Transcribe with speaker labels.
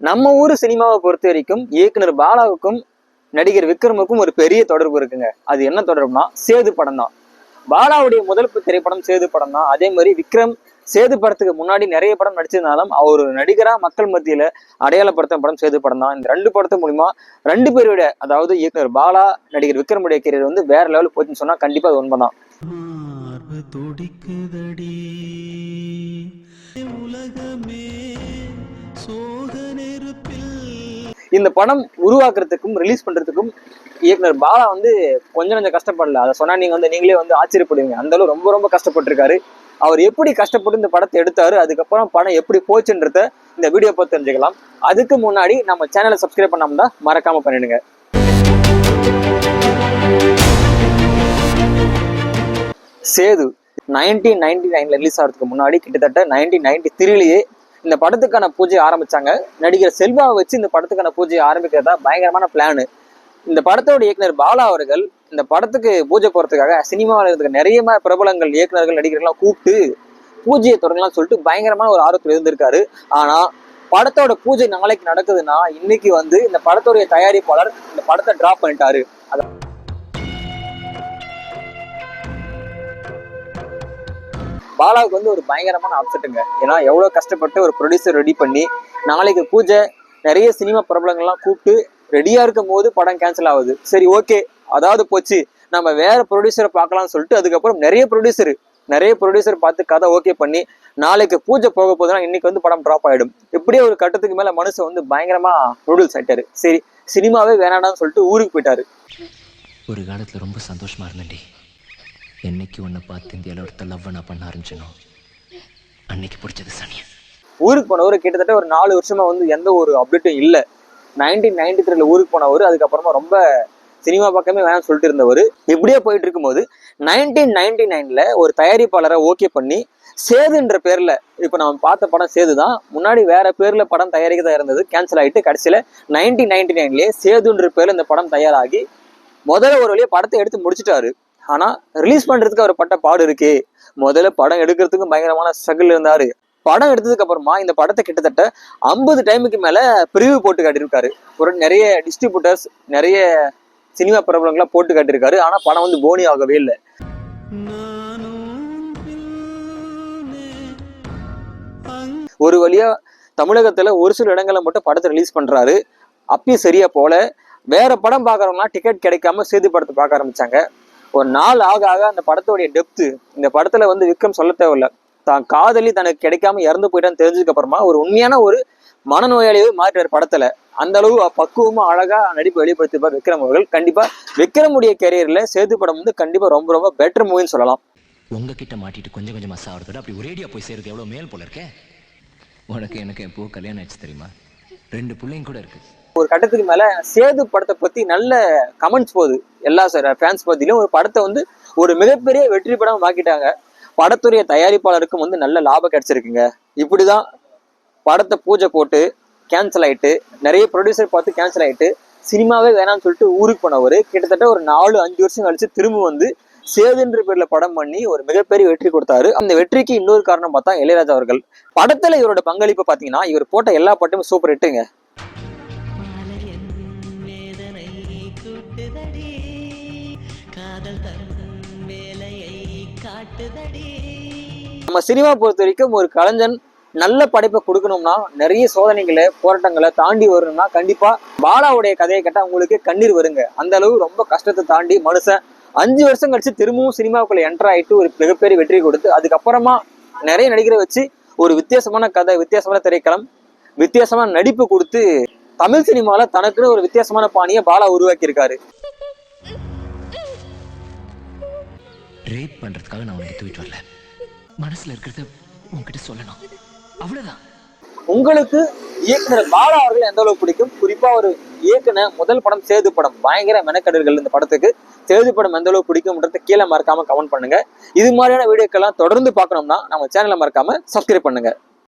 Speaker 1: நம்ம ஊர் சினிமாவை பொறுத்த வரைக்கும் இயக்குனர் பாலாவுக்கும் நடிகர் விக்ரமுக்கும் ஒரு பெரிய தொடர்பு இருக்குங்க. அது என்ன தொடர்புனா சேது படம் தான் பாலாவுடைய முதல் திரைப்படம் சேது படம் தான் அதே மாதிரி விக்ரம் சேது படத்துக்கு முன்னாடி நிறைய படம் நடிச்சிருந்தாலும் அவர் நடிகரா மக்கள் மத்தியில அடையாளப்படுத்த படம் சேது படம் தான் இந்த ரெண்டு படத்து மூலியமா ரெண்டு பேருடைய அதாவது இயக்குனர் பாலா நடிகர் விக்ரமுடைய கெரியர் வந்து வேற லெவல் போச்சுன்னு சொன்னா கண்டிப்பா அது உண்மைதான். இந்த படம் உருவாக்குறதுக்கும் ரிலீஸ் பண்றதுக்கும் இயக்குனர் பாலா வந்து கொஞ்சம் கொஞ்சம் கஷ்டப்படல. அதை சொன்னா நீங்க வந்து நீங்களே வந்து ஆச்சரியப்படுவீங்க. அந்த அளவு ரொம்ப ரொம்ப கஷ்டப்பட்டிருக்காரு. அவர் எப்படி கஷ்டப்பட்டு இந்த படத்தை எடுத்தாரு அதுக்கப்புறம் படம் எப்படி போச்சுன்றத இந்த வீடியோ பார்த்து தெரிஞ்சுக்கலாம். அதுக்கு முன்னாடி நம்ம சேனலை சப்ஸ்கிரைப் பண்ணாம மறக்காம பண்ணிடுங்க. சேது நைன்டீன் நைன்டி நைன்ல ரிலீஸ் ஆகிறதுக்கு முன்னாடி கிட்டத்தட்ட நைன்டீன் நைன்டி த்ரீலேயே இந்த படத்துக்கான பூஜை ஆரம்பிச்சாங்க. நடிகர் செல்வாவை வச்சு இந்த படத்துக்கான பூஜையை ஆரம்பிக்கிறதா பயங்கரமான பிளானு இந்த படத்தோட இயக்குனர் பாலா அவர்கள் இந்த படத்துக்கு பூஜை போறதுக்காக சினிமாவில் இருக்க நிறைய பிரபலங்கள் இயக்குநர்கள் நடிகர்கள்லாம் கூப்பிட்டு பூஜையை தொடங்கலாம் சொல்லிட்டு பயங்கரமான ஒரு ஆர்வத்தில் இருந்திருக்காரு. ஆனா படத்தோட பூஜை நாளைக்கு நடக்குதுன்னா இன்னைக்கு வந்து இந்த படத்தோடைய தயாரிப்பாளர் இந்த படத்தை டிராப் பண்ணிட்டாரு. அதான் பாலாவுக்கு வந்து ஒரு பயங்கரமான அப்செட்டுங்க ஏன்னா எவ்வளோ கஷ்டப்பட்டு ஒரு ப்ரொடியூசர் ரெடி பண்ணி நாளைக்கு பூஜை நிறைய சினிமா பிரபலங்கள்லாம் கூப்பிட்டு ரெடியாக இருக்கும் போது படம் கேன்சல் ஆகுது. சரி ஓகே அதாவது போச்சு. நம்ம வேற ப்ரொடியூசரை பார்க்கலாம்னு சொல்லிட்டு அதுக்கப்புறம் நிறைய ப்ரொடியூசர் நிறைய ப்ரொடியூசர் பார்த்து கதை ஓகே பண்ணி நாளைக்கு பூஜை போக போதுன்னா இன்னைக்கு வந்து படம் ட்ராப் ஆகிடும் இப்படியே ஒரு கட்டத்துக்கு மேலே மனுஷன் வந்து பயங்கரமாக நூடுல்ஸ் ஆயிட்டாரு சரி சினிமாவே வேணாடான்னு சொல்லிட்டு ஊருக்கு போயிட்டாரு.
Speaker 2: ஒரு காலத்தில் ரொம்ப சந்தோஷமா இருந்தேன்டி. என்னைக்கு உன்னை பார்த்து இந்தியாவில் ஒருத்த லவ் நான் பண்ண ஆரம்பிச்சனோ? அன்னைக்கு பிடிச்சது சனியா
Speaker 1: ஊருக்கு போனவர் கிட்டத்தட்ட ஒரு நாலு வருஷமா வந்து எந்த ஒரு அப்டேட்டும் இல்லை. நைன்டீன் நைன்டி த்ரீல ஊருக்கு போனவர் அதுக்கப்புறமா ரொம்ப சினிமா பக்கமே வேணாம்னு சொல்லிட்டு இருந்தவர். இப்படியே போயிட்டு இருக்கும்போது நைன்டீன் நைன்டி நைன்ல ஒரு தயாரிப்பாளரை ஓகே பண்ணி சேதுன்ற பேர்ல இப்போ நம்ம பார்த்த படம் சேது தான் முன்னாடி வேற பேர்ல படம் தயாரிக்கதா இருந்தது. கேன்சல் ஆகிட்டு கடைசியில நைன்டீன் நைன்டி நைன்லயே சேதுன்ற பேர்ல இந்த படம் தயாராகி முதல்ல ஒரு வழியாக படத்தை எடுத்து முடிச்சிட்டாரு. ஆனால் ரிலீஸ் பண்ணுறதுக்கு அவர் பட்ட பாடு இருக்கே. முதல்ல படம் எடுக்கிறதுக்கும் பயங்கரமான ஸ்ட்ரகிள் இருந்தார். படம் எடுத்ததுக்கு அப்புறமா இந்த படத்தை கிட்டத்தட்ட ஐம்பது டைமுக்கு மேலே பிரிவு போட்டு காட்டியிருக்காரு. ஒரு நிறைய டிஸ்ட்ரிபியூட்டர்ஸ் நிறைய சினிமா பிரபலங்களாம் போட்டு காட்டியிருக்காரு. ஆனால் படம் வந்து போனி ஆகவே இல்லை. ஒரு வழியா தமிழகத்தில் ஒரு சில இடங்களில் மட்டும் படத்தை ரிலீஸ் பண்ணுறாரு அப்பயும் சரியா போல வேற படம் பார்க்குறவங்களாம் டிக்கெட் கிடைக்காம சேது படத்தை பார்க்க ஆரம்பிச்சாங்க. ஒரு நாள் ஆக ஆக அந்த படத்தோடைய டெப்த் இந்த படத்துல வந்து விக்ரம் சொல்ல தேவையில்ல. தான் காதலி தனக்கு கிடைக்காம இறந்து போயிட்டான்னு தெரிஞ்சதுக்கு அப்புறமா ஒரு உண்மையான ஒரு மனநோயாளியாவே மாறிட்டார் படத்துல. அந்த அளவு பக்குவமா அழகா நடிப்பு வெளிப்படுத்திப்பார் விக்ரம் அவர்கள். கண்டிப்பா விக்ரமுடைய கெரியர்ல சேது படம் வந்து கண்டிப்பா ரொம்ப ரொம்ப பெட்டர் மூவின்னு சொல்லலாம்.
Speaker 2: உங்ககிட்ட மாட்டிட்டு கொஞ்சம் கொஞ்சமா சாவறதோட அப்படி ஒரேடியா போய் சேருது. எவ்வளோ மேல் போல இருக்கே? உனக்கு எனக்கு எப்போ கல்யாணம் ஆச்சு தெரியுமா? ரெண்டு பிள்ளைங்க கூட இருக்கு.
Speaker 1: ஒரு கட்டத்துக்கு மேல சேது படத்தை பத்தி நல்ல கமெண்ட்ஸ் போகுது. எல்லா ஃபேன்ஸ் பத்தியும் ஒரு படத்தை வந்து ஒரு மிகப்பெரிய வெற்றி படம் ஆக்கிட்டாங்க படத்துடைய தயாரிப்பாளருக்கும் வந்து நல்ல லாபம் கிடைச்சிருக்குங்க. இப்படிதான் படத்தை பூஜை போட்டு கேன்சல் ஆயிட்டு நிறைய ப்ரொடியூசர் பார்த்து கேன்சல் ஆயிட்டு சினிமாவே வேணாம்னு சொல்லிட்டு ஊருக்கு போனவர் கிட்டத்தட்ட ஒரு நாலு அஞ்சு வருஷம் கழிச்சு திரும்ப வந்து சேதுன்ற பேர்ல படம் பண்ணி ஒரு மிகப்பெரிய வெற்றி கொடுத்தாரு. அந்த வெற்றிக்கு இன்னொரு காரணம் பார்த்தா இளையராஜா அவர்கள். படத்துல இவரோட பங்களிப்பு பாத்தீங்கன்னா இவர் போட்ட எல்லா படமும் சூப்பர் ஹிட்டுங்க நம்ம சினிமா பொறுத்த வரைக்கும் ஒரு கலைஞன் நல்ல படைப்பை கொடுக்கணும்னா நிறைய சோதனைகளை போராட்டங்களை தாண்டி வரணும்னா கண்டிப்பா பாலாவுடைய கதையை கேட்டா உங்களுக்கு கண்ணீர் வருங்க. அந்த அளவு ரொம்ப கஷ்டத்தை தாண்டி மனுஷன் அஞ்சு வருஷம் கழிச்சு திரும்பவும் சினிமாவுக்குள்ள என்டர் ஆயிட்டு ஒரு மிகப்பெரிய வெற்றி கொடுத்து அதுக்கப்புறமா நிறைய நடிகரை வச்சு ஒரு வித்தியாசமான கதை வித்தியாசமான திரைக்களம் வித்தியாசமான நடிப்பு கொடுத்து தமிழ் சினிமால தனக்குன்னு ஒரு வித்தியாசமான பாணியை பாலா உருவாக்கியிருக்காரு.
Speaker 2: ரேப் பண்றதுக்காக நான் உனக்கு தூக்கிட்டு வரல. மனசுல இருக்கிறத உன்கிட்ட சொல்லணும். அவ்வளவுதான்.
Speaker 1: உங்களுக்கு இயக்குனர் பாலா அவர்கள் எந்த அளவுக்கு பிடிக்கும்? குறிப்பா ஒரு இயக்குன முதல் படம் சேது படம். பயங்கர மெனக்கடல்கள் இந்த படத்துக்கு. சேது படம் எந்த அளவுக்கு பிடிக்கும்ன்றத கீழே மறக்காம கமெண்ட் பண்ணுங்க. இது மாதிரியான வீடியோக்கெல்லாம் தொடர்ந்து பார்க்கணும்னா நம்ம சேனலை மறக்காம சப்ஸ்கிரைப் பண்ணுங்க.